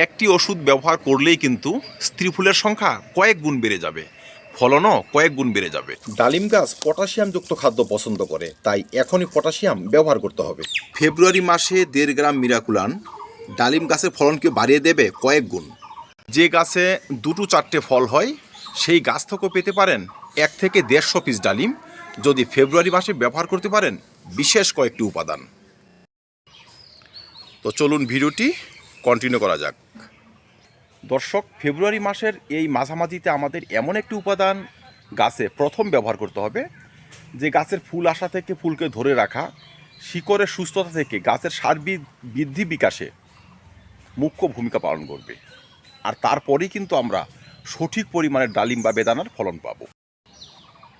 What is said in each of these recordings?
একটি ওষুধ ব্যবহার করলেই কিন্তু স্ত্রী ফুলের সংখ্যা কয়েক গুণ বেড়ে যাবে ফলনও কয়েক গুণ বেড়ে যাবে। ডালিম গাছ পটাশিয়ামযুক্ত খাদ্য পছন্দ করে তাই এখনই পটাশিয়াম ব্যবহার করতে হবে। ফেব্রুয়ারি মাসে দেড় গ্রাম মিরাকুলান ডালিম গাছের ফলনকে বাড়িয়ে দেবে কয়েক গুণ। যে গাছে দুটো চারটে ফল হয় সেই গাছ থেকেও পেতে পারেন এক থেকে দেড়শো পিস ডালিম যদি ফেব্রুয়ারি মাসে ব্যবহার করতে পারেন বিশেষ কয়েকটি উপাদান। তো চলুন ভিডিওটি কন্টিনিউ করা যাক। দর্শক, ফেব্রুয়ারি মাসের এই মাঝামাঝিতে আমাদের এমন একটি উপাদান গাছে প্রথম ব্যবহার করতে হবে, যে গাছের ফুল আসা থেকে ফুলকে ধরে রাখা, শিকড়ের সুস্থতা থেকে গাছের সার্বিক বৃদ্ধি বিকাশে মুখ্য ভূমিকা পালন করবে। আর তারপরেই কিন্তু আমরা সঠিক পরিমাণের ডালিম বা বেদানার ফলন পাব।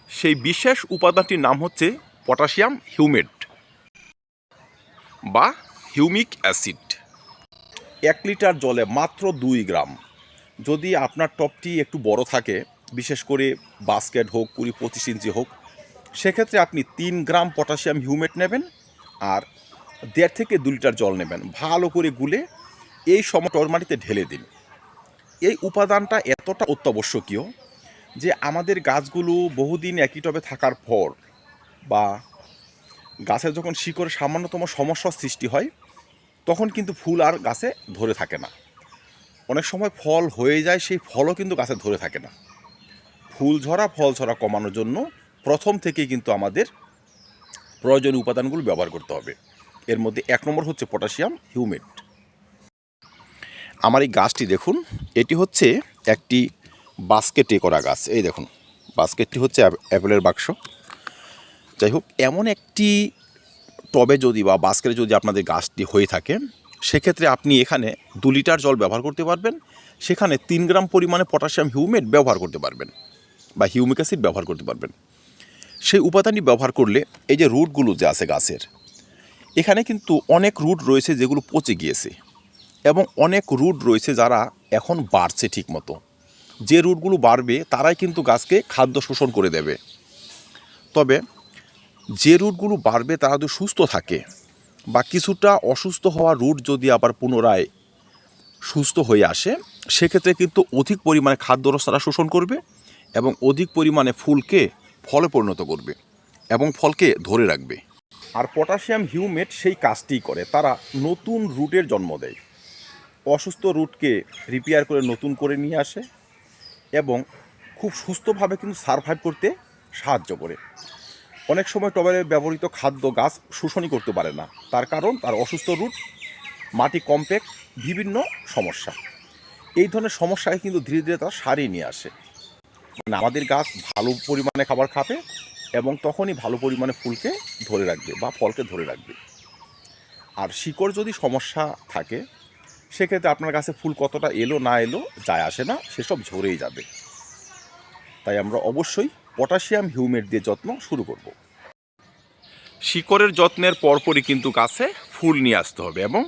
সেই বিশেষ উপাদানটির নাম হচ্ছে পটাশিয়াম হিউমেট বা হিউমিক অ্যাসিড। এক লিটার জলে মাত্র দুই গ্রাম। যদি আপনার টপটি একটু বড় থাকে, বিশেষ করে বাস্কেট হোক, কুড়ি পঁচিশ ইঞ্চি হোক, সেক্ষেত্রে আপনি তিন গ্রাম পটাশিয়াম হিউমেট নেবেন আর দেড় থেকে দু লিটার জল নেবেন। ভালো করে গুলে এই সময় টরমাটিতে ঢেলে দিন। এই উপাদানটা এতটা অত্যাবশ্যকীয় যে আমাদের গাছগুলো বহুদিন একই টবে থাকার পর বা গাছের যখন শিকড়ে সামান্যতম সমস্যার সৃষ্টি হয় তখন কিন্তু ফুল আর গাছে ধরে থাকে না। অনেক সময় ফল হয়ে যায়, সেই ফলও কিন্তু গাছে ধরে থাকে না। ফুল ঝরা, ফল ঝরা কমানোর জন্য প্রথম থেকেই কিন্তু আমাদের প্রয়োজনীয় উপাদানগুলো ব্যবহার করতে হবে। এর মধ্যে এক নম্বর হচ্ছে পটাশিয়াম হিউমেট আমার এই গাছটি দেখুন, এটি হচ্ছে একটি বাস্কেটে করা গাছ। এই দেখুন, বাস্কেটটি হচ্ছে অ্যাপেলের বাক্স। যাই হোক, এমন একটি টবে যদি বা বাস্কেটে যদি আপনাদের গাছটি হয়ে থাকে, সেক্ষেত্রে আপনি এখানে দু লিটার জল ব্যবহার করতে পারবেন। সেখানে তিন গ্রাম পরিমাণে পটাশিয়াম হিউমেট ব্যবহার করতে পারবেন বা হিউমিক অ্যাসিড ব্যবহার করতে পারবেন। সেই উপাদানটি ব্যবহার করলে এই যে রুটগুলো যে আছে গাছের, এখানে কিন্তু অনেক রুট রয়েছে যেগুলো পচে গিয়েছে এবং অনেক রুট রয়েছে যারা এখন বাড়ছে ঠিকমতো। যে রুটগুলো বাড়বে তারাই কিন্তু গাছকে খাদ্য শোষণ করে দেবে। তবে যে রুটগুলো বাড়বে তারা যদি সুস্থ থাকে বা কিছুটা অসুস্থ হওয়া রুট যদি আবার পুনরায় সুস্থ হয়ে আসে, সেক্ষেত্রে কিন্তু অধিক পরিমাণে খাদ্যরস তারা শোষণ করবে এবং অধিক পরিমাণে ফুলকে ফলে পরিণত করবে এবং ফলকে ধরে রাখবে। আর পটাশিয়াম হিউমেট সেই কাজটিই করে, তারা নতুন রুটের জন্ম দেয়। অসুস্থ রুটকে রিপেয়ার করে নতুন করে নিয়ে আসে এবং খুব সুস্থভাবে কিন্তু সারভাইভ করতে সাহায্য করে। অনেক সময় টবে ব্যবহৃত খাদ্য গাছ শোষণই করতে পারে না। তার কারণ তার অসুস্থ রুট, মাটি কমপ্যাক্ট, বিভিন্ন সমস্যা। এই ধরনের সমস্যায় কিন্তু ধীরে ধীরে তারা সারিয়ে নিয়ে আসে। মানে আমাদের গাছ ভালো পরিমাণে খাবার খাবে এবং তখনই ভালো পরিমাণে ফুলকে ধরে রাখবে বা ফলকে ধরে রাখবে। আর শিকড় যদি সমস্যা থাকে, সেক্ষেত্রে আপনার কাছে ফুল কতটা এলো না এলো যায় আসে না, সেসব ঝরেই যাবে। তাই আমরা অবশ্যই পটাশিয়াম হিউমেট দিয়ে যত্ন শুরু করব। শিকড়ের যত্নের পরপরই কিন্তু গাছে ফুল নিয়ে আসতে হবে এবং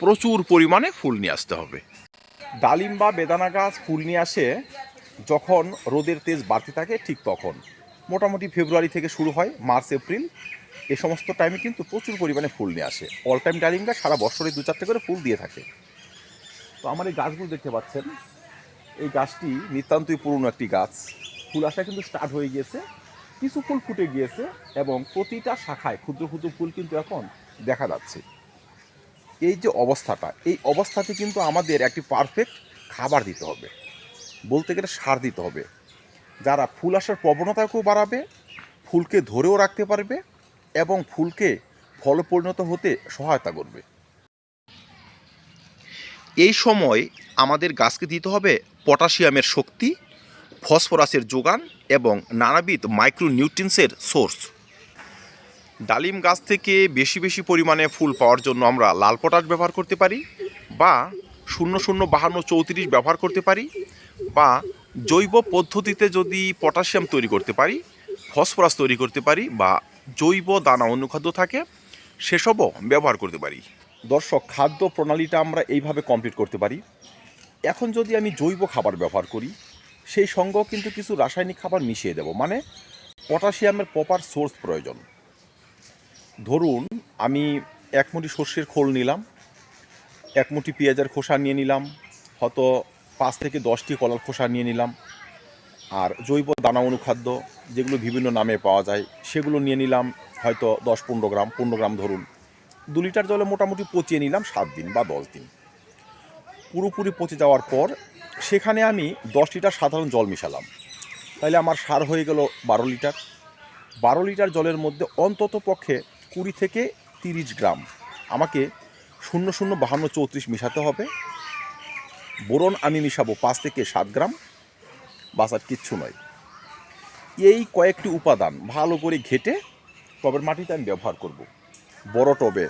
প্রচুর পরিমাণে ফুল নিয়ে আসতে হবে। ডালিম বা বেদানা গাছ ফুল নিয়ে আসে যখন রোদের তেজ বাড়তে থাকে ঠিক তখন। মোটামুটি ফেব্রুয়ারি থেকে শুরু হয় মার্চ এপ্রিল। এ সমস্ত টাইমে কিন্তু প্রচুর পরিমাণে ফুল নিয়ে আসে। অল টাইম ডালিম গাছ সারা বছরে দু চারটে করে ফুল দিয়ে থাকে। তো আমার এই গাছগুলো দেখতে পাচ্ছেন এই গাছটি নিতান্তই পুরনো একটি গাছ। ফুল আসা কিন্তু স্টার্ট হয়ে গিয়েছে। কিছু ফুল ফুটে গিয়েছে এবং প্রতিটা শাখায় ক্ষুদ্র ক্ষুদ্র ফুল কিন্তু এখন দেখা যাচ্ছে। এই যে অবস্থাটা, এই অবস্থাতে কিন্তু আমাদের একটি পারফেক্ট খাবার দিতে হবে। বলতে গেলে সার দিতে হবে। যারা ফুল আসার প্রবণতাকেও বাড়াবে, ফুলকে ধরেও রাখতে পারবে এবং ফুলকে ফল পরিণত হতে সহায়তা করবে। এই সময় আমাদের গাছকে দিতে হবে পটাশিয়ামের শক্তি ফসফরাসের যোগান এবং নানাবিধ মাইক্রোনিউট্রিন্সের সোর্স। ডালিম গাছ থেকে বেশি বেশি পরিমাণে ফুল পাওয়ার জন্য আমরা লাল পটাশ ব্যবহার করতে পারি বা শূন্য শূন্য বাহান্ন চৌত্রিশ ব্যবহার করতে পারি বা জৈব পদ্ধতিতে যদি পটাশিয়াম তৈরি করতে পারি, ফসফরাস তৈরি করতে পারি বা জৈব দানা অনুখাদ্য থাকে, সেসবও ব্যবহার করতে পারি। দর্শক, খাদ্য প্রণালীটা আমরা এইভাবে কমপ্লিট করতে পারি। এখন যদি আমি জৈব খাবার ব্যবহার করি সেই সঙ্গেও কিন্তু কিছু রাসায়নিক খাবার মিশিয়ে দেব। মানে পটাশিয়ামের প্রপার সোর্স প্রয়োজন। ধরুন, আমি এক মুঠি সর্ষের খোল নিলাম, এক মুঠি পেঁয়াজের খোসা নিয়ে নিলাম, হয়তো পাঁচ থেকে দশটি কলার খোসা নিয়ে নিলাম, আর জৈব দানা অনুখাদ্য যেগুলো বিভিন্ন নামে পাওয়া যায়, সেগুলো নিয়ে নিলাম, হয়তো দশ পনেরো গ্রাম পনেরো গ্রাম ধরুন। দু লিটার জলে মোটামুটি পচিয়ে নিলাম সাত দিন বা দশ দিন। পুরোপুরি পচে যাওয়ার পর সেখানে আমি দশ লিটার সাধারণ জল মিশালাম। তাহলে আমার সার হয়ে গেল বারো লিটার। বারো লিটার জলের মধ্যে অন্তত পক্ষে কুড়ি থেকে তিরিশ গ্রাম আমাকে শূন্য শূন্য বাহান্ন চৌত্রিশ মিশাতে হবে। বোরন আমি মিশাবো পাঁচ থেকে সাত গ্রাম। বাসার কিচ্ছু নয়। এই কয়েকটি উপাদান ভালো করে ঘেটে টবের মাটিতে আমি ব্যবহার করব। বড় টবে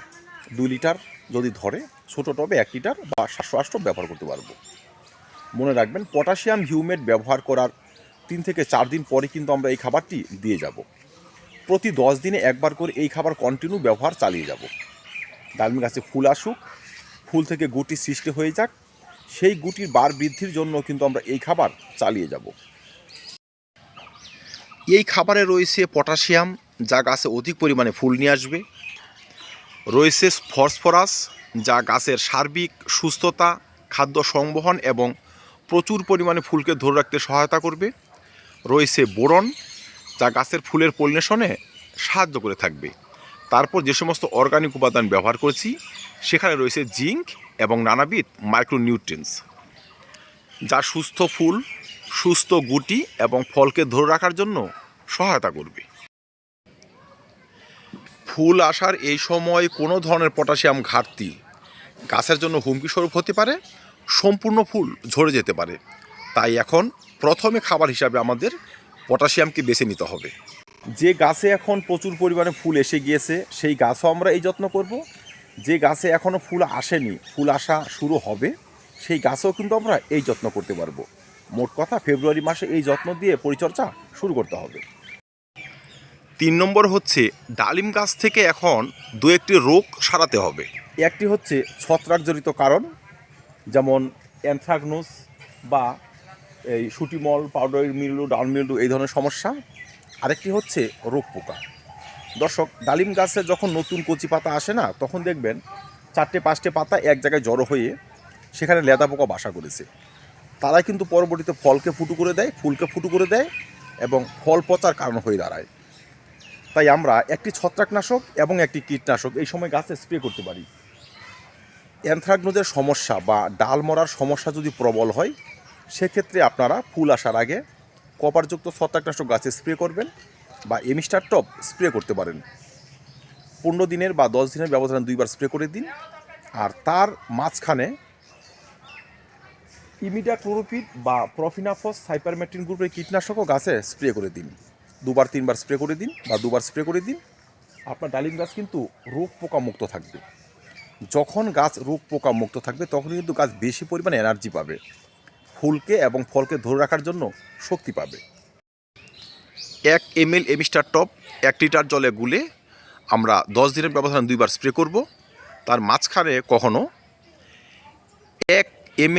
দুই লিটার যদি ধরে, ছোট টবে এক লিটার বা সাতশো আটশো ব্যবহার করতে পারব। মনে রাখবেন, পটাশিয়াম হিউমেট ব্যবহার করার তিন থেকে চার দিন পরে কিন্তু আমরা এই খাবারটি দিয়ে যাব। প্রতি দশ দিনে একবার করে এই খাবার কন্টিনিউ ব্যবহার চালিয়ে যাব। ডালমি গাছে ফুল আসুক, ফুল থেকে গুটি সৃষ্টি হয়ে যাক, সেই গুটির বার বৃদ্ধির জন্য কিন্তু আমরা এই খাবার চালিয়ে যাব। এই খাবারে রয়েছে পটাশিয়াম, যা গাছে অধিক পরিমাণে ফুল নিয়ে আসবে। রয়েছে ফসফরাস, যা গাছের সার্বিক সুস্থতা, খাদ্য সংবহন এবং প্রচুর পরিমাণে ফুলকে ধরে রাখতে সহায়তা করবে। রয়েছে বোরন, যা গাছের ফুলের পলিনেশনে সাহায্য করে থাকবে। তারপর যে সমস্ত অর্গানিক উপাদান ব্যবহার করেছি, সেখানে রয়েছে জিঙ্ক এবং নানাবিধ মাইক্রোনিউট্রিয়েন্টস যা সুস্থ ফুল, সুস্থ গুটি এবং ফলকে ধরে রাখার জন্য সহায়তা করবে। ফুল আসার এই সময় কোনো ধরনের পটাশিয়াম ঘাটতি গাছের জন্য হুমকি স্বরূপ হতে পারে। সম্পূর্ণ ফুল ঝরে যেতে পারে। তাই এখন প্রথমে খাবার হিসাবে আমাদের পটাশিয়ামকে বেছে নিতে হবে। যে গাছে এখন প্রচুর পরিমাণে ফুল এসে গিয়েছে, সেই গাছও আমরা এই যত্ন করব। যে গাছে এখনও ফুল আসেনি, ফুল আসা শুরু হবে, সেই গাছেও কিন্তু আমরা এই যত্ন করতে পারব। মোট কথা ফেব্রুয়ারি মাসে এই যত্ন দিয়ে পরিচর্যা শুরু করতে হবে। তিন নম্বর হচ্ছে ডালিম গাছ থেকে এখন দু একটি রোগ সারাতে হবে। একটি হচ্ছে ছত্রাকজনিত কারণ যেমন অ্যানথ্রাগনোস বা এই sooty mould powder mildew down mildew এই ধরনের সমস্যা। আরেকটি হচ্ছে রোগ পোকা। দর্শক, ডালিম গাছে যখন নতুন কচি পাতা আসে না, তখন দেখবেন চারটে, পাঁচটে পাতা এক জায়গায় জড়ো হয়ে সেখানে লেদা পোকা বাসা করেছে। তারা কিন্তু পরবর্তীতে ফলকে ফুটু করে দেয়, ফুলকে ফুটু করে দেয় এবং ফল পচার কারণ হয়ে দাঁড়ায়। তাই আমরা একটি ছত্রাকনাশক এবং একটি কীটনাশক এই সময় গাছে স্প্রে করতে পারি। অ্যানথ্রাকনোজের সমস্যা বা ডাল মরার সমস্যা যদি প্রবল হয়, সেক্ষেত্রে আপনারা ফুল আসার আগে কপারযুক্ত ছত্রাকনাশক গাছে স্প্রে করবেন বা এমিস্টার টপ স্প্রে করতে পারেন। পনেরো দিনের বা দশ দিনের ব্যবধানে দুইবার স্প্রে করে দিন। আর তার মাঝখানে ইমিডাক্লোরোপিড বা প্রফিনাফস সাইপারমেট্রিন গ্রুপের কীটনাশকও গাছে স্প্রে করে দিন। দুবার, তিনবার স্প্রে করে দিন বা দুবার স্প্রে করে দিন। আপনার ডালিম গাছ কিন্তু রোগ পোকা মুক্ত থাকবে। যখন গাছ রোগ পোকা মুক্ত থাকবে, তখন কিন্তু গাছ বেশি পরিমাণে এনার্জি পাবে। ফুলকে এবং ফলকে ধরে রাখার জন্য শক্তি পাবে। এক এম এল এমিস্টার টপ এক লিটার জলে গুলে আমরা দশ দিনের ব্যবধানে দুইবার স্প্রে করব। তার মাঝখানে কখনো এক এম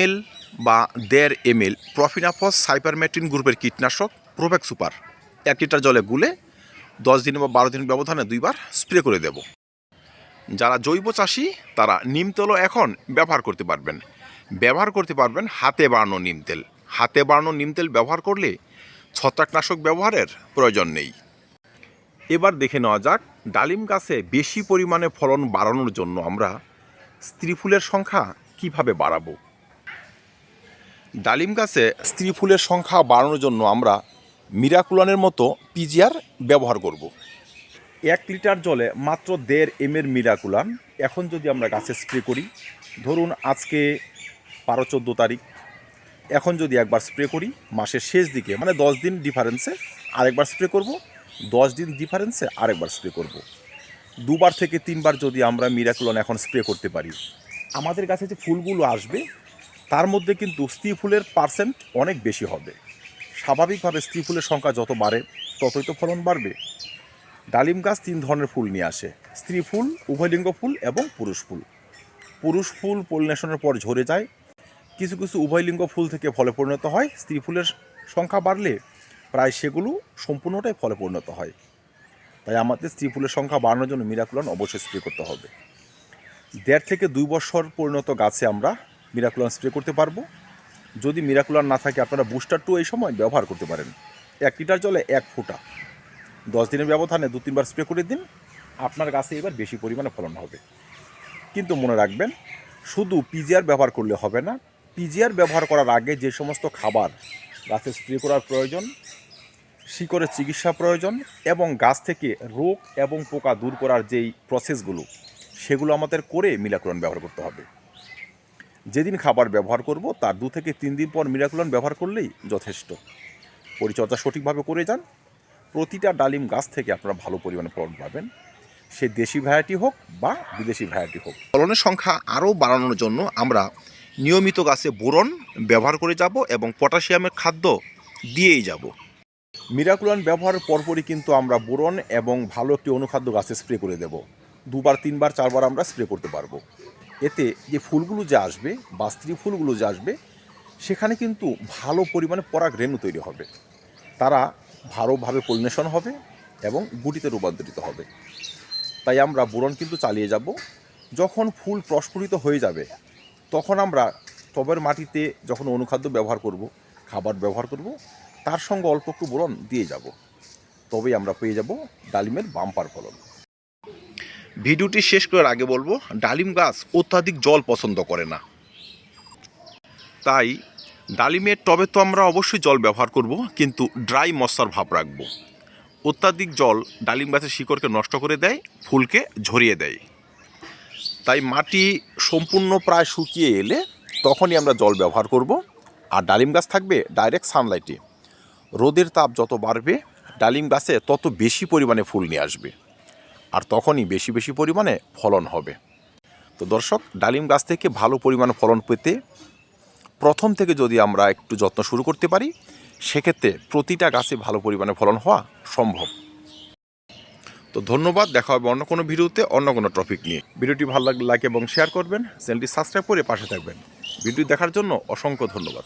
বা দেড় এম এল প্রফিনাফস সাইপারমেট্রিন গ্রুপের কীটনাশক প্রোভেক সুপার এক লিটার জলে গুলে দশ দিন বা বারো দিন ব্যবধানে দুইবার স্প্রে করে দেব। যারা জৈব চাষি, তারা নিম তেলও এখন ব্যবহার করতে পারবেন। ব্যবহার করতে পারবেন হাতে বাড়ানো নিম তেল। হাতে বাড়ানো নিম তেল ব্যবহার করলে ছত্রাকনাশক ব্যবহারের প্রয়োজন নেই। এবার দেখে নেওয়া যাক, ডালিম গাছে বেশি পরিমাণে ফলন বাড়ানোর জন্য আমরা স্ত্রী ফুলের সংখ্যা কীভাবে বাড়াবো? ডালিম গাছে স্ত্রী ফুলের সংখ্যা বাড়ানোর জন্য আমরা মিরাকুলানের মতো পিজিআর ব্যবহার করব। এক লিটার জলে মাত্র দেড় এম এর মিরাকুলান এখন যদি আমরা গাছে স্প্রে করি, ধরুন আজকে বারো চোদ্দ তারিখ, এখন যদি একবার স্প্রে করি, মাসের শেষ দিকে মানে দশ দিন ডিফারেন্সে আরেকবার স্প্রে করব, দশ দিন ডিফারেন্সে আরেকবার স্প্রে করব। দুবার থেকে তিনবার যদি আমরা মিরাকুলন এখন স্প্রে করতে পারি। আমাদের কাছে যে ফুলগুলো আসবে, তার মধ্যে কিন্তু স্ত্রী ফুলের পার্সেন্ট অনেক বেশি হবে। স্বাভাবিকভাবে স্ত্রী ফুলের সংখ্যা যত বাড়ে, ততই তো ফলন বাড়বে। ডালিম গাছ তিন ধরনের ফুল নিয়ে আসে। স্ত্রী ফুল, উভয়লিঙ্গ ফুল এবং পুরুষ ফুল। পুরুষ ফুল পলিনেশনের পর ঝরে যায়। কিছু কিছু উভয়লিঙ্গ ফুল থেকে ফলে পরিণত হয়। স্ত্রী ফুলের সংখ্যা বাড়লে প্রায় সেগুলো সম্পূর্ণটাই ফলে পরিণত হয়। তাই আমাদের স্ত্রী ফুলের সংখ্যা বাড়ানোর জন্য মিরাকুলন অবশ্যই স্প্রে করতে হবে। দেড় থেকে দুই বছর পরিণত গাছে আমরা মিরাকুলার স্প্রে করতে পারব। যদি মিরাকুলার না থাকে, আপনারা বুস্টার টু এই সময় ব্যবহার করতে পারেন। এক লিটার জলে এক ফুটা। দশ দিনের ব্যবধানে দু তিনবার স্প্রে করে দিন, আপনার গাছে এবার বেশি পরিমাণে ফলন হবে। কিন্তু মনে রাখবেন, শুধু পিজিআর ব্যবহার করলে হবে না পিজিআর ব্যবহার করার আগে যে সমস্ত খাবার গাছে স্প্রে করার প্রয়োজন, শিকড়ের চিকিৎসা প্রয়োজন এবং গাছ থেকে রোগ এবং পোকা দূর করার যেই প্রসেসগুলো সেগুলো আমাদের করে মিলাকুলন ব্যবহার করতে হবে। যেদিন খাবার ব্যবহার করব, তার দু থেকে তিন দিন পর মিরাকুলন ব্যবহার করলেই যথেষ্ট। পরিচর্যা সঠিকভাবে করে যান প্রতিটা ডালিম গাছ থেকে আপনারা ভালো পরিমাণে ফলন পাবেন। সে দেশি ভ্যারাইটি হোক বা বিদেশি ভ্যারাইটি হোক। ফলনের সংখ্যা আরও বাড়ানোর জন্য আমরা নিয়মিত গাছে বোরন ব্যবহার করে যাব এবং পটাশিয়ামের খাদ্য দিয়েই যাব। মিরাকুলান ব্যবহারের পরপরই কিন্তু আমরা বোরন এবং ভালো একটি অনুখাদ্য গাছে স্প্রে করে দেব। দুবার তিনবার চারবার আমরা স্প্রে করতে পারব। এতে যে ফুলগুলো যে আসবে বা স্ত্রী ফুলগুলো যে আসবে সেখানে কিন্তু ভালো পরিমাণে পরাগ রেণু তৈরি হবে। তারা ভালোভাবে পলিনেশন হবে এবং গুটিতে রূপান্তরিত হবে। তাই আমরা বোরন কিন্তু চালিয়ে যাব। যখন ফুল প্রস্ফুটিত হয়ে যাবে, তখন আমরা টবের মাটিতে যখন অনুখাদ্য ব্যবহার করব, খাবার ব্যবহার করব, তার সঙ্গে অল্প একটু বোরন দিয়ে যাব। তবেই আমরা পেয়ে যাব ডালিমের বাম্পার ফলন। ভিডিওটি শেষ করার আগে বলব, ডালিম গাছ অত্যাধিক জল পছন্দ করে না। তাই ডালিমের টবে তো আমরা অবশ্যই জল ব্যবহার করব, কিন্তু ড্রাই মশার ভাব রাখব। অত্যাধিক জল ডালিম গাছের শিকড়কে নষ্ট করে দেয়, ফুলকে ঝরিয়ে দেয়। তাই মাটি সম্পূর্ণ প্রায় শুকিয়ে এলে তখনই আমরা জল ব্যবহার করব। আর ডালিম গাছ থাকবে ডাইরেক্ট সানলাইটে। রোদের তাপ যত বাড়বে, ডালিম গাছে তত বেশি পরিমাণে ফুল নিয়ে আসবে। আর তখনই বেশি বেশি পরিমাণে ফলন হবে। তো দর্শক, ডালিম গাছ থেকে ভালো পরিমাণে ফলন পেতে প্রথম থেকে যদি আমরা একটু যত্ন শুরু করতে পারি, সেক্ষেত্রে প্রতিটা গাছে ভালো পরিমাণে ফলন হওয়া সম্ভব। তো ধন্যবাদ, দেখা হবে অন্য কোনো ভিডিওতে, অন্য কোনো টপিক নিয়ে। ভিডিওটি ভালো লাগলে লাইক এবং শেয়ার করবেন, চ্যানেলটি সাবস্ক্রাইব করে পাশে থাকবেন। ভিডিও দেখার জন্য অসংখ্য ধন্যবাদ।